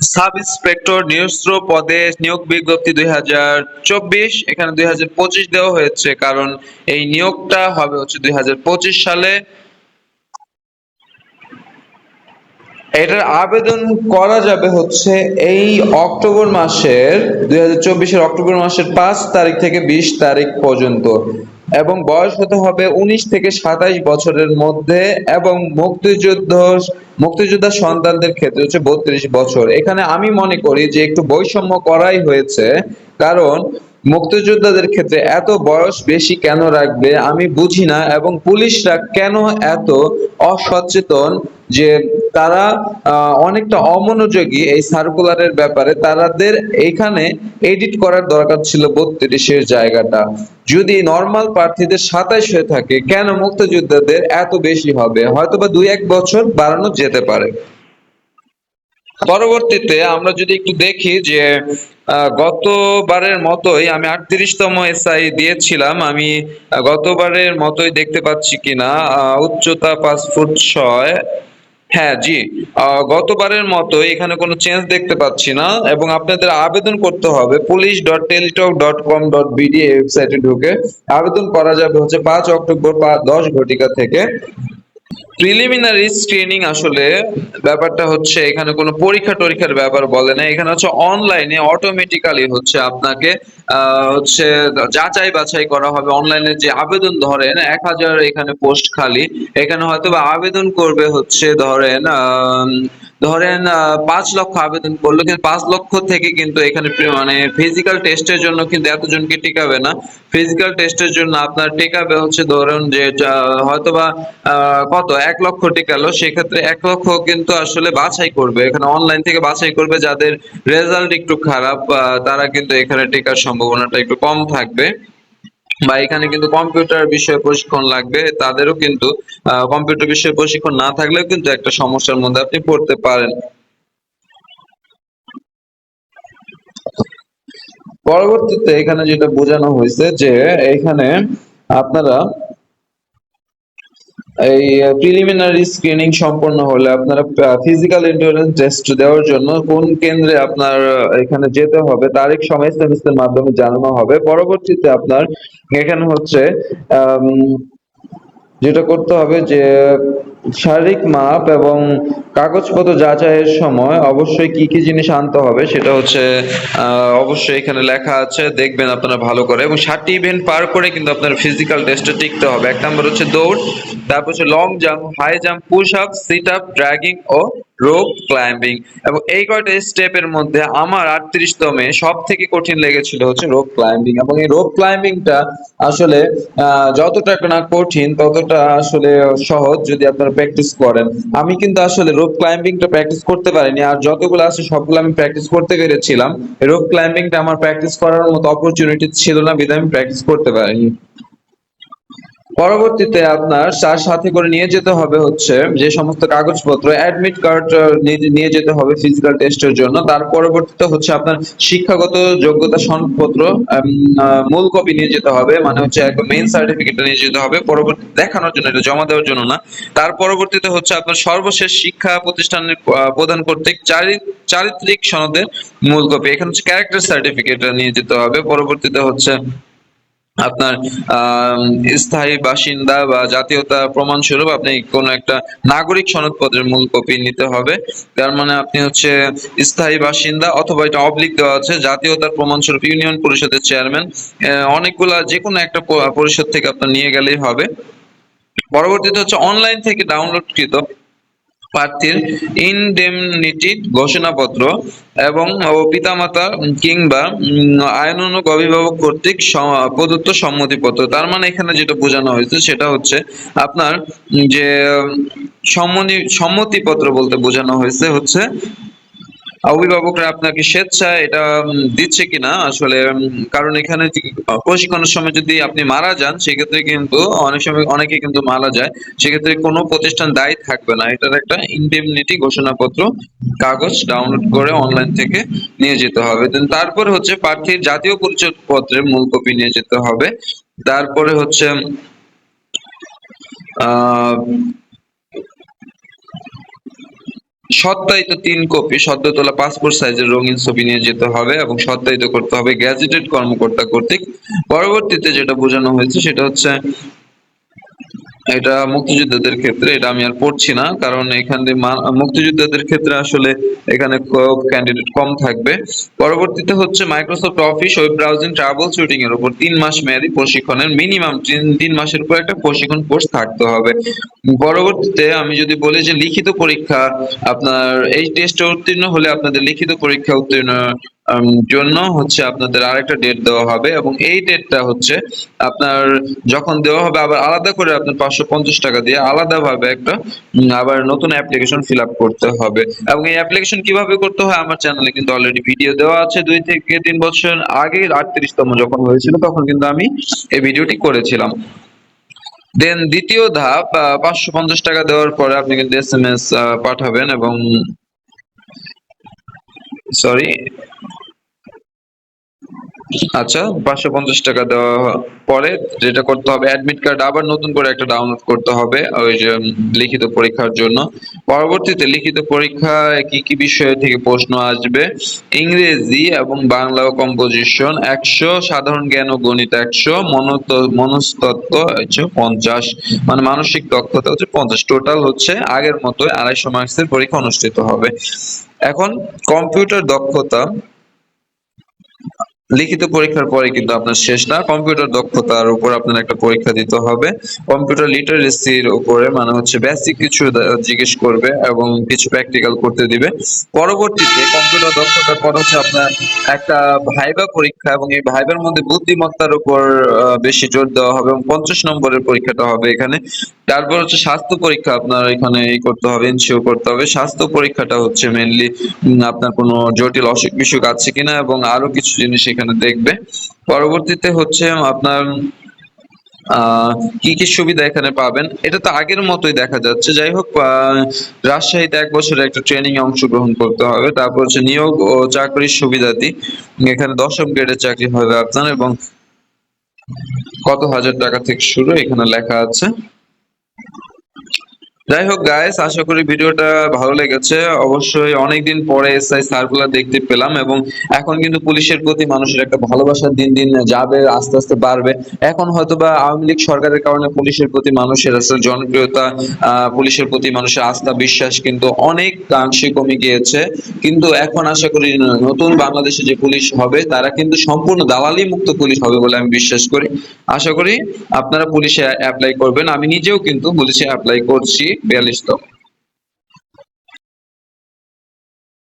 Sub inspector নিরস্ত্র পদে নিয়োগ বিজ্ঞপ্তি দুই হাজার চব্বিশ। এখানে দুই হাজার পঁচিশ দেওয়া হয়েছে, কারণ এই নিয়োগটা হবে হচ্ছে দুই হাজার পঁচিশ সালে। এটার আবেদন করা যাবে হচ্ছে এই অক্টোবর মাসের, দুই হাজার অক্টোবর মাসের পাঁচ তারিখ থেকে বিশ তারিখ পর্যন্ত। এবং বয়স হতে হবে? উনিশ থেকে সাতাইশ বছরের মধ্যে এবং মুক্তিযুদ্ধ, মুক্তিযোদ্ধা সন্তানদের ক্ষেত্রে হচ্ছে বত্রিশ বছর। এখানে আমি মনে করি যে একটু বৈষম্য করাই হয়েছে, কারণ মুক্তিযোদ্ধাদের ক্ষেত্রে এত বয়স বেশি কেন রাখবে আমি বুঝি না এবং পুলিশরা কেন এত অসচেতন যে তারা অনেকটা অমনোযোগী এই সার্কুলারের ব্যাপারে। তাদের এখানে এডিট করার দরকার ছিল বত্রিশের জায়গাটা। যদি নর্মাল প্রার্থীদের সাতাইশ হয়ে থাকে, কেন মুক্তিযোদ্ধাদের এত বেশি হবে? হয়তোবা দুই এক বছর বাড়ানো যেতে পারে। পরবর্তীতে আমরা যদি একটু দেখি যে গতবারের মতোই আমি আটত্রিশতম এসআই দিয়েছিলাম। আমি গতবারের মতোই দেখতে পাচ্ছি কিনা উচ্চতা পাঁচ ফুট ছয়। হ্যাঁ জি। গতবারের মতো এখানে কোনো চেঞ্জ দেখতে পাচ্ছি না এবং আপনাদের আবেদন করতে হবে। Police dot Teletalk dot com dot BD ওয়েবসাইটে ঢুকে আবেদন করা যাবে হচ্ছে পাঁচ অক্টোবর দশ ঘটিকা থেকে। প্রিলিমিনারি স্ক্রিনিং আসলে ব্যাপারটা হচ্ছে এখানে কোনো পরীক্ষা টরীক্ষার ব্যাপার বলে না। এখানে হচ্ছে অনলাইনে অটোমেটিক্যালি হচ্ছে আপনাকে হচ্ছে যাচাই বাছাই করা হবে। অনলাইনে যে আবেদন ধরেন এক হাজার এখানে পোস্ট খালি। এখানে হয়তো বা আবেদন করবে হচ্ছে ধরেন ধরেন পাঁচ লক্ষ আবেদন করল। কিন্তু পাঁচ লক্ষ থেকে কিন্তু এখানে মানে ফিজিক্যাল টেস্টের জন্য কিন্তু এতজনকে টিকাবে না। ফিজিক্যাল টেস্টের জন্য আপনার টিকাবে হচ্ছে ধরুন যে হয়তোবা কত? এক লক্ষ টিকালো, সেক্ষেত্রে এক লক্ষ কিন্তু আসলে বাছাই করবে। এখানে অনলাইন থেকে বাছাই করবে, যাদের রেজাল্ট একটু খারাপ তারা কিন্তু এখানে টিকার সম্ভাবনাটা একটু কম থাকবে। বা এখানে কিন্তু কম্পিউটার বিষয়ে প্রশিক্ষণ লাগবে, তাদেরও কিন্তু কম্পিউটার বিষয়ে প্রশিক্ষণ না থাকলেও কিন্তু একটা সমস্যার মধ্যে আপনি পড়তে পারেন। পরবর্তীতে এখানে যেটা বোঝানো হয়েছে যে, এখানে আপনারা এই প্রিলিমিনারি স্ক্রিনিং সম্পন্ন হলে আপনারা ফিজিক্যাল এন্ডুরেন্স টেস্ট দেওয়ার জন্য কোন কেন্দ্রে আপনার এখানে যেতে হবে, তারিখ, সময়, সেমিস্টার মাধ্যমে জানানো হবে। পরবর্তীতে আপনার এখানে হচ্ছে যেটা করতে হবে যে শারীরিক মাপ এবং কাগজপত্র যাচাইয়ের সময় অবশ্যই কি কি জিনিস আনতে হবে সেটা হচ্ছে অবশ্যই এখানে লেখা আছে, দেখবেন আপনারা ভালো করে। এবং ষাটটি ইভেন্ট পার করে কিন্তু আপনার ফিজিক্যাল টেস্টে টিকতে হবে। এক নম্বর হচ্ছে দৌড়, তারপর হচ্ছে long jump high jump push up sit up dragging ও রোপ ক্লাইম্বিং এবং এই কয়টা স্টেপের মধ্যে আমার আটত্রিশতমে সব থেকে কঠিন লেগেছিল হচ্ছে রোপ ক্লাইম্বিং এবং এই রোপ ক্লাইম্বিংটা আসলে যতটা না কঠিন ততটা আসলে সহজ যদি আপনারা প্র্যাকটিস করেন। আমি কিন্তু আসলে রোপ ক্লাইম্বিংটা প্র্যাকটিস করতে পারিনি, আর যতগুলো আছে সবগুলো আমি প্র্যাকটিস করতে পেরেছিলাম। রোপ ক্লাইম্বিংটা আমার প্র্যাকটিস করার মতো অপরচুনিটি ছিল না, বিধায় আমি প্র্যাকটিস করতে পারিনি। পরবর্তীতে আপনার তার সাথে করে নিয়ে যেতে হবে হচ্ছে যে সমস্ত কাগজপত্র অ্যাডমিট কার্ড নিয়ে যেতে হবে ফিজিক্যাল টেস্টের জন্য। তার পরবর্তীতে হচ্ছে আপনার শিক্ষাগত যোগ্যতা সনদপত্র মূল কপি নিয়ে যেতে হবে মানে হচ্ছে মেইন সার্টিফিকেট নিয়ে যেতে হবে। পরবর্তী দেখানোর জন্য, এটা জমা দেওয়ার জন্য না। তার পরবর্তীতে হচ্ছে আপনার সর্বশেষ শিক্ষা প্রতিষ্ঠানের প্রদান কর্তৃক চারি- চারিত্রিক সনদের মূল কপি এখানে হচ্ছে ক্যারেক্টার সার্টিফিকেটটা নিয়ে যেতে হবে। পরবর্তীতে হচ্ছে আপনার স্থায়ী বাসিন্দা বা জাতীয়তা প্রমাণ স্বরূপ আপনি কোনো একটা নাগরিক সনদপত্রের মূল কপি নিতে হবে। তার মানে আপনি হচ্ছে স্থায়ী বাসিন্দা অথবা এটা অবলিক দেওয়া আছে। জাতীয়তার প্রমাণ স্বরূপ ইউনিয়ন পরিষদের চেয়ারম্যান অনেকগুলা যে কোনো একটা পরিষদ থেকে আপনার নিয়ে গেলেই হবে। পরবর্তীতে হচ্ছে অনলাইন থেকে ডাউনলোডকৃত প্রার্থীর ইনডেমনিটি ঘোষণাপত্র এবং ও পিতামাতা কিংবা আইনানুগ অভিভাবক কর্তৃক প্রদত্ত সম্মতিপত্র। তার মানে এখানে যেটা বোঝানো হয়েছে সেটা হচ্ছে আপনার যে সম্মতি সম্মতিপত্র বলতে বোঝানো হয়েছে হচ্ছে অভিভাবকরা আপনাকে স্বেচ্ছায় এটা দিচ্ছে কিনা? আসলে কারণ এখানে প্রশিক্ষণের সময় যদি আপনি মারা যান, সেক্ষেত্রে কিন্তু অনেক সময় অনেকে কিন্তু মারা যায়। সেক্ষেত্রে কোনো প্রতিষ্ঠান দায়ী থাকবে না। এটার একটা ইনডেমনিটি ঘোষণাপত্র, কাগজ ডাউনলোড করে অনলাইন থেকে নিয়ে যেতে হবে। তারপরে হচ্ছে প্রার্থীর জাতীয় পরিচয় পত্রের মূল কপি নিয়ে যেতে হবে। তারপরে হচ্ছে, আহ সত্যায়িত তিন কপি সদ্য তোলা পাসপোর্ট সাইজের রঙিন ছবি নিয়ে যেতে হবে এবং সত্যায়িত করতে হবে গ্যাজেটেড কর্মকর্তা কর্তৃক। পরবর্তীতে যেটা বোঝানো হয়েছে সেটা হচ্ছে এটা মুক্তিযোদ্ধাদের ক্ষেত্রে, এটা আমি আর পড়ছি না, কারণ এখানে মুক্তিযোদ্ধাদের ক্ষেত্রে আসলে এখানে ক্যান্ডিডেট কম থাকবে। পরবর্তীতে হচ্ছে Microsoft Office web browsing troubleshooting এর উপর তিন মাস মেয়াদী প্রশিক্ষণের মিনিমাম তিন মাসের উপর একটা প্রশিক্ষণ কোর্স থাকতে হবে। পরবর্তীতে আমি যদি বলি যে লিখিত পরীক্ষা, আপনার এই টেস্টে উত্তীর্ণ হলে আপনাদের লিখিত পরীক্ষা উত্তীর্ণ জন্য হচ্ছে আপনাদের আরেকটা ডেট দেওয়া হবে এবং এই ডেটটা হচ্ছে আপনার যখন দেওয়া হবে আবার আলাদা করে আপনার পাঁচশো পঞ্চাশ টাকা দিয়ে আলাদাভাবে একটা আবার নতুন অ্যাপ্লিকেশন ফিল আপ করতে হবে। এবং এই অ্যাপ্লিকেশন কীভাবে করতে হয় আমার চ্যানেলে কিন্তু অলরেডি ভিডিও দেওয়া আছে। দুই থেকে তিন বছর আগে আটত্রিশতম যখন হয়েছিল তখন কিন্তু আমি এই ভিডিওটি করেছিলাম। দেন দ্বিতীয় ধাপ পাঁচশো পঞ্চাশ টাকা দেওয়ার পরে আপনি কিন্তু এস এম এস পাঠাবেন এবং সরি আচ্ছা পাঁচশো পঞ্চাশ টাকা দেওয়া পরে যেটা করতে হবে অ্যাডমিট কার্ড আবার নতুন করে একটা ডাউনলোড করতে হবে, ওই যে লিখিত পরীক্ষার জন্য। পরবর্তীতে লিখিত পরীক্ষায় কি কি বিষয় থেকে প্রশ্ন আসবে? ইংরেজি এবং বাংলা কম্পোজিশন একশো, সাধারণ জ্ঞান ও গণিত একশো মনস্তত্ত্ব হচ্ছে পঞ্চাশ মানে মানসিক দক্ষতা হচ্ছে পঞ্চাশ। টোটাল হচ্ছে আগের মতোই আড়াইশো মার্কসের পরীক্ষা অনুষ্ঠিত হবে। এখন কম্পিউটার দক্ষতা লিখিত পরীক্ষার পরে কিন্তু আপনার শেষ না। কম্পিউটার দক্ষতার উপর আপনার একটা পরীক্ষা দিতে হবে। কম্পিউটার লিটারেসির উপরে মানে হচ্ছে বেসিক কিছু জিজ্ঞেস করবে এবং কিছু প্র্যাকটিক্যাল করতে দিবে। পরবর্তীতে কম্পিউটার দক্ষতার পর হচ্ছে আপনার একটা ভাইবা পরীক্ষা এবং এই ভাইবার মধ্যে বুদ্ধিমত্তার উপর বেশি জোর দেওয়া হবে এবং পঞ্চাশ নম্বরের পরীক্ষাটা হবে এখানে। তারপর হচ্ছে স্বাস্থ্য পরীক্ষা আপনার এখানে এই করতে হবে ইনশিওর করতে হবে। স্বাস্থ্য পরীক্ষাটা হচ্ছে মেনলি আপনার কোনো জটিল অসুখ বিসুখ আছে কিনা এবং আরও কিছু জিনিস এখানে দেখবে। পরবর্তীতে হচ্ছে আপনার কি কি সুবিধা এখানে পাবেন? এটা তো আগের মতোই দেখা যাচ্ছে। যাই হোক রাজশাহীতে এক বছরের একটা ট্রেনিং অংশগ্রহণ করতে হবে। তারপর হচ্ছে নিয়োগ ও চাকরির সুবিধাদি। এখানে দশম গ্রেডের চাকরি হবে আপনার এবং কত হাজার টাকা থেকে শুরু এখানে লেখা আছে। যাই হোক গাইস আশা করি ভিডিওটা ভালো লেগেছে। অবশ্যই অনেকদিন পরে এসআই সার্কুলার দেখতে পেলাম এবং এখন কিন্তু পুলিশের প্রতি মানুষের একটা ভালোবাসা দিন দিন যাবে, আস্তে আস্তে বাড়বে। এখন হয়তো বা আওয়ামী লীগ সরকারের কারণে পুলিশের প্রতি মানুষের আসলে জনপ্রিয়তা পুলিশের প্রতি মানুষের আস্থা, বিশ্বাস কিন্তু অনেক অংশে কমে গিয়েছে। কিন্তু এখন আশা করি নতুন বাংলাদেশে যে পুলিশ হবে, তারা কিন্তু সম্পূর্ণ দালালি মুক্ত পুলিশ হবে বলে আমি বিশ্বাস করি। আশা করি আপনারা পুলিশে অ্যাপ্লাই করবেন। আমি নিজেও কিন্তু পুলিশে অ্যাপ্লাই করছি বিয়াল্লিশতম